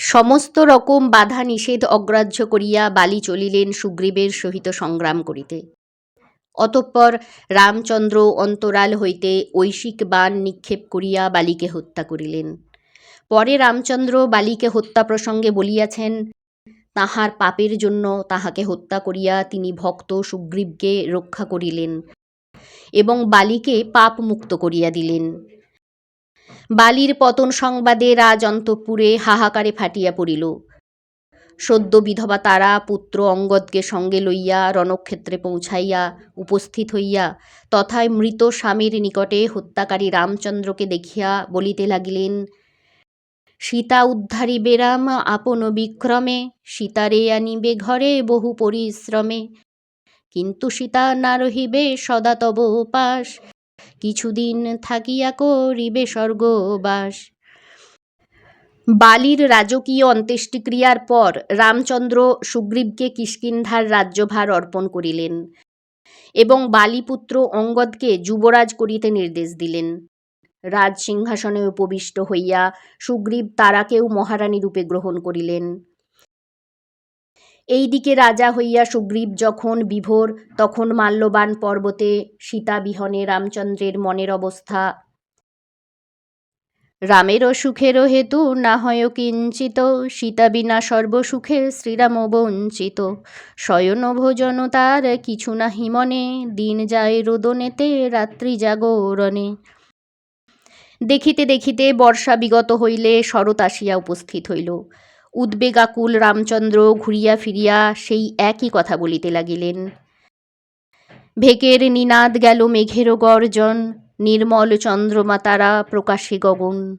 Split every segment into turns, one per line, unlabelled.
সমস্ত রকম বাধা নিষেধ অগ্রাহ্য করিয়া বালি চলিলেন সুগ্রীবের সহিত সংগ্রাম করিতে। অতঃপর রামচন্দ্র অন্তরাল হইতে ঐশিক বাণ নিক্ষেপ করিয়া বালিকে হত্যা করিলেন। পরে রামচন্দ্র বালিকে হত্যা প্রসঙ্গে বলিয়াছেন, তাহার পাপের জন্য তাহাকে হত্যা করিয়া তিনি ভক্ত সুগ্রীবকে রক্ষা করিলেন এবং বালিকে পাপ মুক্ত করিয়া দিলেন। বালির পতন সংবাদে রাজ অন্তঃপুরে হাহাকারে ফাটিয়া পড়িল। সদ্য বিধবা তারা পুত্র অঙ্গদকে সঙ্গে লইয়া রণক্ষেত্রে পৌঁছাইয়া উপস্থিত হইয়া তথায় মৃত স্বামীর নিকটে হত্যাকারী রামচন্দ্রকে দেখিয়া বলিতে লাগিলেন, সীতা উদ্ধারিবে রাম আপন বিক্রমে, সীতারে আনিবে ঘরে বহু পরিশ্রমে। কিন্তু সীতা না রহিবে সদা তব উপাস। কিছুদিন থাকিয়া করিবে স্বর্গবাস। বালির রাজকীয় অন্ত্যেষ্টিক্রিয়ার পর রামচন্দ্র সুগ্রীবকে কিষ্কিন্ধার রাজ্যভার অর্পণ করিলেন এবং বালিপুত্র অঙ্গদকে যুবরাজ করিতে নির্দেশ দিলেন। রাজ সিংহাসনে উপবিষ্ট হইয়া সুগ্রীব তারাকেও মহারানী রূপে গ্রহণ করিলেন। এইদিকে রাজা হইয়া সুগ্রীব যখন বিভোর, তখন মাল্যবান পর্বতে সীতা বিহনে রামচন্দ্রের মনের অবস্থা। রামেরও সুখেরও হেতু, না হয় কিঞ্চিত। সীতা বিনা সর্বসুখে শ্রীরাম বঞ্চিত। শয়ন ভোজন তার কিছু না হিমনে দিন যায় রোদনেতে, রাত্রি জাগরণে। দেখিতে দেখিতে বর্ষা বিগত হইলে শরৎ আসিয়া উপস্থিত হইল। উদ্বেগাকুল রামচন্দ্র ঘুরিয়া ফিরিয়া সেই একই কথা বলিতে লাগিলেন। ভেকের নিনাদ গেল মেঘেরও গর্জন, নির্মল চন্দ্রমা তারা প্রকাশে গগন।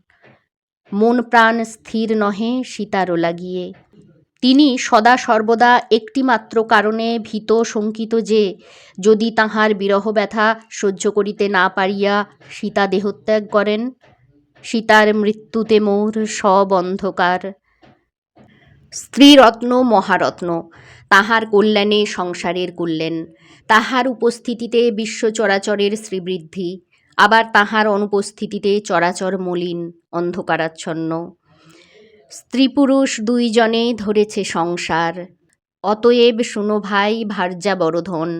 মন প্রাণ স্থির নহে সীতারও লাগিয়ে। তিনি সদা সর্বদা একটিমাত্র কারণে ভীত শঙ্কিত যে, যদি তাহার বিরহ ব্যথা সহ্য করিতে না পারিয়া সীতা দেহত্যাগ করেন, সীতার মৃত্যুতে মোর সব অন্ধকার। স্ত্রীরত্ন, মহারত্ন, তাহার কল্যাণে সংসারের কল্যাণ, তাহার উপস্থিতিতে বিশ্ব চরাচরের শ্রীবৃদ্ধি, আবার তাহার অনুপস্থিতিতে চরাচর মলিন, অন্ধকারাচ্ছন্ন। স্ত্রী পুরুষ দুইজনে ধরেছে সংসার, অতএব শুনো ভাই ভার্যা বড়ধন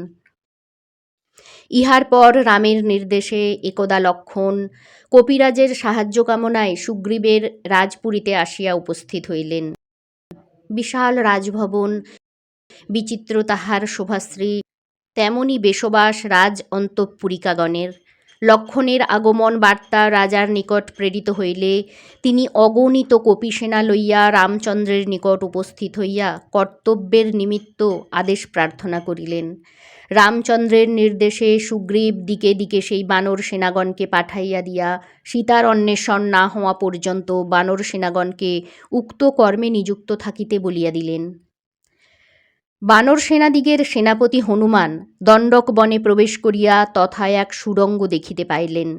ইহার পর রামের নির্দেশে একদা লক্ষণ, কপিরাজের সাহায্য কামনায় সুগ্রীবের রাজপুরীতে আসিয়া উপস্থিত হইলেন। বিশাল রাজভবন বিচিত্র তাহার শোভাশ্রী তেমনি বেশবাস রাজ অন্তঃপুরিকাগণের। লক্ষণের আগমন বার্তা রাজার নিকট প্রেরিত হইলে তিনি অগণিত কপিসেনা লইয়া রামচন্দ্রের নিকট উপস্থিত হইয়া কর্তব্যের নিমিত্ত আদেশ প্রার্থনা করিলেন। রামচন্দ্রের নির্দেশে সুগ্রীব দিকে দিকে সেই বানর সেনাগণকে পাঠাইয়া দিয়া সীতার অন্বেষণ না হওয়া পর্যন্ত বানর সেনাগণকে উক্ত কর্মে নিযুক্ত থাকিতে বলিয়া দিলেন। বানর সেনাদিগের সেনাপতি হনুমান দণ্ডক বনে প্রবেশ করিয়া তথায় এক সুরঙ্গ দেখিতে পাইলেন।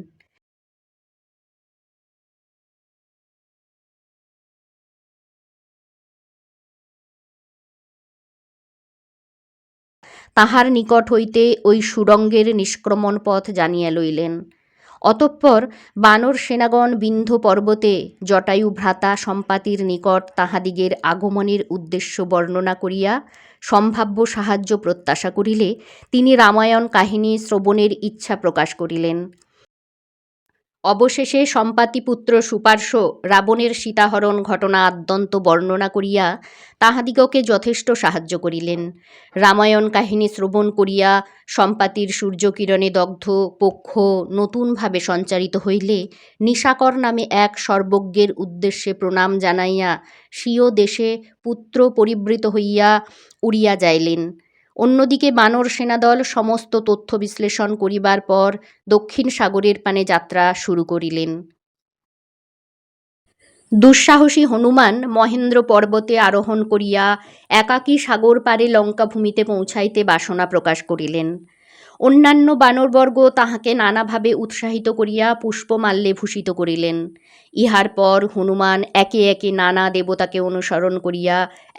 তাহার নিকট হইতে ওই সুড়ঙ্গের নিষ্ক্রমণ পথ জানিয়া লইলেন। অতঃপর বানর সেনাগণ বিন্ধ পর্বতে জটায়ু ভ্রাতা সম্পাতির নিকট তাহাদিগের আগমনের উদ্দেশ্য বর্ণনা করিয়া সম্ভাব্য সাহায্য প্রত্যাশা করিলে তিনি রামায়ণ কাহিনী শ্রবণের ইচ্ছা প্রকাশ করিলেন। অবশেষে সম্পাতিপুত্র সুপার্শ্ব রাবণের সীতাহরণ ঘটনা আদ্যন্ত বর্ণনা করিয়া তাহাদিগকে যথেষ্ট সাহায্য করিলেন। রামায়ণ কাহিনী শ্রবণ করিয়া সম্পাতির সূর্যকিরণে দগ্ধ পক্ষ নতুনভাবে সঞ্চারিত হইলে নিশাকর নামে এক সর্বজ্ঞের উদ্দেশ্যে প্রণাম জানাইয়া স্বীয় দেশে পুত্র পরিবৃত হইয়া উড়িয়া যাইলেন। অন্যদিকে বানর সেনাদল সমস্ত তথ্য বিশ্লেষণ করিবার পর দক্ষিণ সাগরের পানে যাত্রা শুরু করিলেন। দুঃসাহসী হনুমান মহেন্দ্র পর্বতে আরোহণ করিয়া একাকী সাগর পারে লঙ্কাভূমিতে পৌঁছাইতে বাসনা প্রকাশ করিলেন। অন্যান্য বানরবর্গ তাহাকে নানাভাবে উৎসাহিত করিয়া পুষ্পমাল্যে ভূষিত করিলেন। ইহার পর হনুমান একে একে নানা দেবতাকে অনুসরণ করিয়া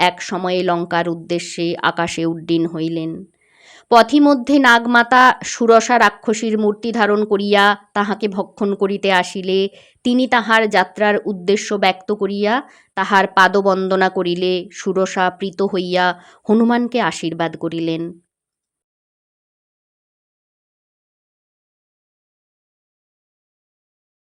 এক সময়ে লঙ্কার উদ্দেশ্যে আকাশে উড্ডীন হইলেন। পথিমধ্যে নাগমাতা সুরসা রাক্ষসীর মূর্তি ধারণ করিয়া তাহাকে ভক্ষণ করিতে আসিলে, তিনি তাহার যাত্রার উদ্দেশ্য ব্যক্ত করিয়া তাহার পাদবন্দনা করিলে সুরসা প্রীত হইয়া হনুমানকে আশীর্বাদ করিলেন।